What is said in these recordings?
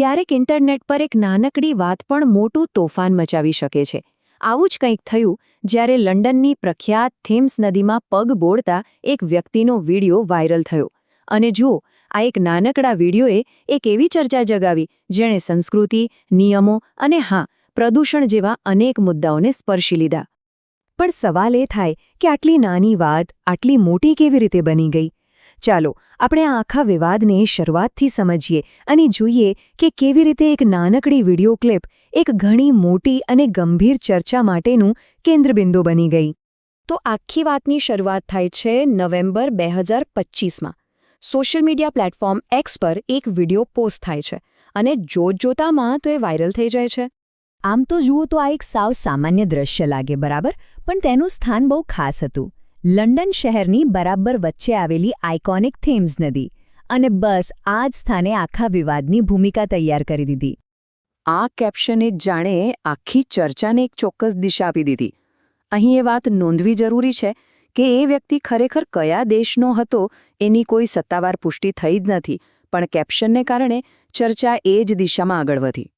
ક્યારેક ઇન્ટરનેટ પર એક નાનકડી વાત પણ મોટું તોફાન મચાવી શકે છે. આવું જ કંઈક થયું જ્યારે લંડનની પ્રખ્યાત થેમ્સ નદીમાં પગ બોળતા એક વ્યક્તિનો વીડિયો વાયરલ થયો. અને જુઓ, આ એક નાનકડા વિડીયોએ એક એવી ચર્ચા જગાવી જેણે સંસ્કૃતિ, નિયમો અને હા, પ્રદૂષણ જેવા અનેક મુદ્દાઓને સ્પર્શી લીધા. પણ સવાલ એ થાય કે આટલી નાની વાત, આટલી મોટી કેવી રીતે બની ગઈ? ચાલો, આપણે આ આખા વિવાદને શરૂઆતથી સમજીએ અને જોઈએ કે કેવી રીતે એક નાનકડી વીડિયો ક્લિપ એક ઘણી મોટી અને ગંભીર ચર્ચા માટેનું કેન્દ્રબિંદુ બની ગઈ. તો આખી વાતની શરૂઆત થાય છે નવેમ્બર બે હજાર પચીસમાં. સોશિયલ મીડિયા પ્લેટફોર્મ એક્સ પર એક વીડિયો પોસ્ટ થાય છે અને જોતજોતામાં તો એ વાયરલ થઈ જાય છે. આમ તો જુઓ તો આ એક સાવ સામાન્ય દ્રશ્ય લાગે, બરાબર? પણ તેનું સ્થાન બહુ ખાસ હતું. લંડન શહેરની બરાબર વચ્ચે આવેલી આઇકોનિક થેમ્સ નદી અને બસ આ જ સ્થાને આખા વિવાદની ભૂમિકા તૈયાર કરી દીધી. આ કેપ્શને જાણે આખી ચર્ચાને એક ચોક્કસ દિશા આપી દીધી. અહીં એ વાત નોંધવી જરૂરી છે કે એ વ્યક્તિ ખરેખર કયા દેશનો હતો એની કોઈ સત્તાવાર પુષ્ટિ થઈ જ નથી, પણ કેપ્શનને કારણે ચર્ચા એ જ દિશામાં આગળ વધી.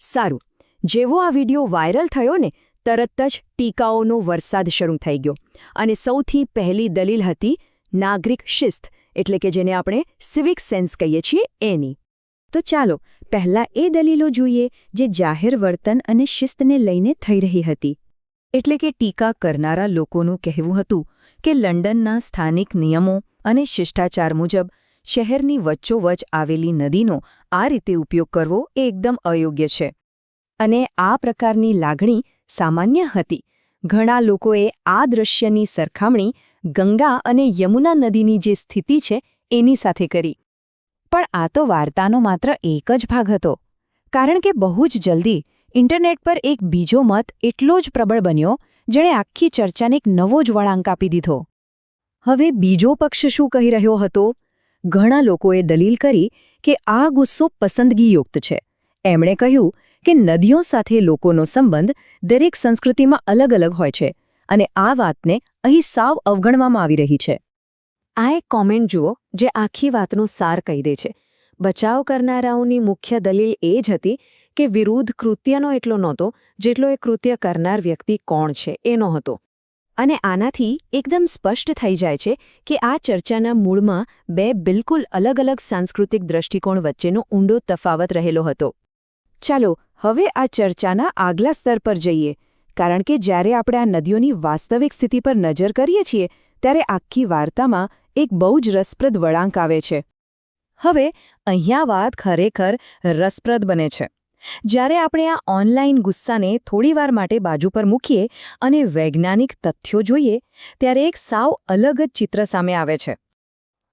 સારું, જેવો આ વીડિયો વાયરલ થયો ને તરત જ ટીકાઓનો વરસાદ શરૂ થઈ ગયો. અને સૌથી પહેલી દલીલ હતી નાગરિક શિસ્ત, એટલે કે જેને આપણે સિવિક સેન્સ કહીએ છીએ, એની. તો ચાલો, પહેલા એ દલીલો જોઈએ જે જાહેર વર્તન અને શિસ્તને લઈને થઈ રહી હતી. એટલે કે ટીકા કરનારા લોકોનું કહેવું હતું કે લંડનના સ્થાનિક નિયમો અને શિષ્ટાચાર મુજબ શહેરની વચ્ચોવચ આવેલી નદીનો આ રીતે ઉપયોગ કરવો એ એકદમ અયોગ્ય છે. અને આ પ્રકારની લાગણી સામાન્ય હતી. ઘણા લોકોએ આ દૃશ્યની સરખામણી ગંગા અને યમુના નદીની જે સ્થિતિ છે એની સાથે કરી. પણ આ તો વાર્તાનો માત્ર એક જ ભાગ હતો. કારણ કે બહુ જ જલ્દી ઇન્ટરનેટ પર એક બીજો મત એટલો જ પ્રબળ બન્યો, જેણે આખી ચર્ચાને એક નવો જ વળાંક આપી દીધો. હવે બીજો પક્ષ શું કહી રહ્યો હતો? ઘણા લોકોએ દલીલ કરી કે આ ગુસ્સો પસંદગીયુક્ત છે. એમણે કહ્યું કે નદીઓ સાથે લોકોનો સંબંધ દરેક સંસ્કૃતિમાં અલગ અલગ હોય છે અને આ વાતને અહીં સાવ અવગણવામાં આવી રહી છે. આ એક કોમેન્ટ જુઓ, જે આખી વાતનો સાર કહી દે છે. બચાવ કરનારાઓની મુખ્ય દલીલ એ જ હતી કે વિરુદ્ધ કૃત્યનો એટલો નહોતો જેટલો એ કૃત્ય કરનાર વ્યક્તિ કોણ છે એનો હતો અને આનાથી એકદમ સ્પષ્ટ થઈ જાય છે કે આ ચર્ચાના મૂળમાં બે બિલકુલ અલગ અલગ સાંસ્કૃતિક દ્રષ્ટિકોણ વચ્ચેનો ઊંડો તફાવત રહેલો હતો. ચાલો, હવે આ ચર્ચાના આગલા સ્તર પર જઈએ. કારણ કે જ્યારે આપણે આ નદીઓની વાસ્તવિક સ્થિતિ પર નજર કરીએ છીએ, ત્યારે આખી વાર્તામાં એક બહુ જ રસપ્રદ વળાંક આવે છે. હવે, અહીંયા વાત ખરેખર રસપ્રદ બને છે. જ્યારે આપણે આ ઓનલાઈન ગુસ્સાને થોડીવાર માટે બાજુ પર મૂકીએ અને વૈજ્ઞાનિક તથ્યો જોઈએ, ત્યારે એક સાવ અલગ જ ચિત્ર સામે આવે છે.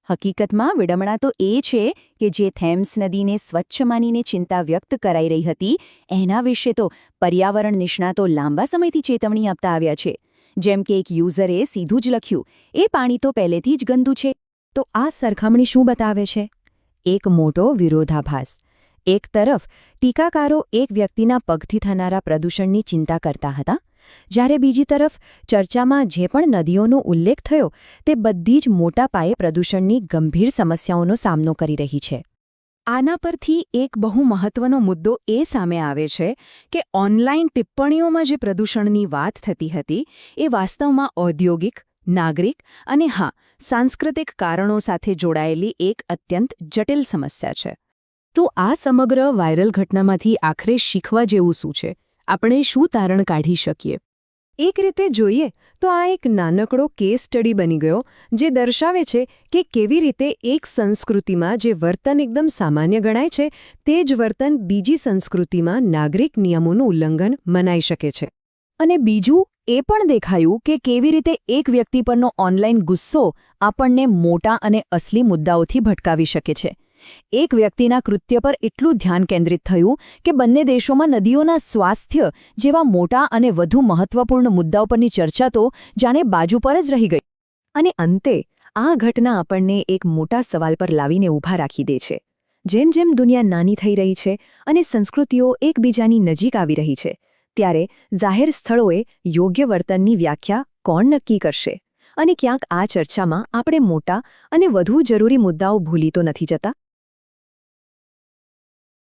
હકીકતમાં વિડમણા તો એ છે કે જે થેમ્સ નદીને સ્વચ્છ માનીને ચિંતા વ્યક્ત કરાઈ રહી હતી, એના વિશે તો પર્યાવરણ નિષ્ણાતો લાંબા સમયથી ચેતવણી આપતા આવ્યા છે. જેમ કે એક યુઝરે સીધું જ લખ્યું, એ પાણી તો પહેલેથી જ ગંદુ છે. તો આ સરખામણી શું બતાવે છે? એક મોટો વિરોધાભાસ. એક તરફ ટીકાકારો એક વ્યક્તિના પગથી થનારા પ્રદૂષણની ચિંતા કરતા હતા, જ્યારે બીજી તરફ ચર્ચામાં જે પણ નદીઓનો ઉલ્લેખ થયો તે બધી જ મોટા પાયે પ્રદૂષણની ગંભીર સમસ્યાઓનો સામનો કરી રહી છે. આના પરથી એક બહુ મહત્વનો મુદ્દો એ સામે આવે છે કે ઓનલાઈન ટિપ્પણીઓમાં જે પ્રદૂષણની વાત થતી હતી એ વાસ્તવમાં ઔદ્યોગિક, નાગરિક અને હા, સાંસ્કૃતિક કારણો સાથે જોડાયેલી એક અત્યંત જટિલ સમસ્યા છે. તો આ સમગ્ર વાયરલ ઘટનામાંથી આખરે શીખવા જેવું શું છે? આપણે શું તારણ કાઢી શકીએ? એક રીતે જોઈએ તો આ એક નાનકડો કેસ સ્ટડી બની ગયો, જે દર્શાવે છે કે કેવી રીતે એક સંસ્કૃતિમાં જે વર્તન એકદમ સામાન્ય ગણાય છે, તે જ વર્તન બીજી સંસ્કૃતિમાં નાગરિક નિયમોનું ઉલ્લંઘન મનાઈ શકે છે. અને બીજું, એ પણ દેખાયું કે કેવી રીતે એક વ્યક્તિ પરનો ઓનલાઈન ગુસ્સો આપણને મોટા અને અસલી મુદ્દાઓથી ભટકાવી શકે છે. એક વ્યક્તિના કૃત્ય પર એટલું ધ્યાન કેન્દ્રિત થયું કે બંને દેશોમાં નદીઓના સ્વાસ્થ્ય જેવા મોટા અને વધુ મહત્વપૂર્ણ મુદ્દાઓ પરની ચર્ચા તો જાણે બાજુ પર જ રહી ગઈ. અને અંતે, આ ઘટના આપણને એક મોટા સવાલ પર લાવીને ઊભા રાખી દે છે. જેમ જેમ દુનિયા નાની થઈ રહી છે અને સંસ્કૃતિઓ એકબીજાની નજીક આવી રહી છે, ત્યારે જાહેર સ્થળોએ યોગ્ય વર્તનની વ્યાખ્યા કોણ નક્કી કરશે? અને ક્યાંક આ ચર્ચામાં આપણે મોટા અને વધુ જરૂરી મુદ્દાઓ ભૂલી તો નથી જતા?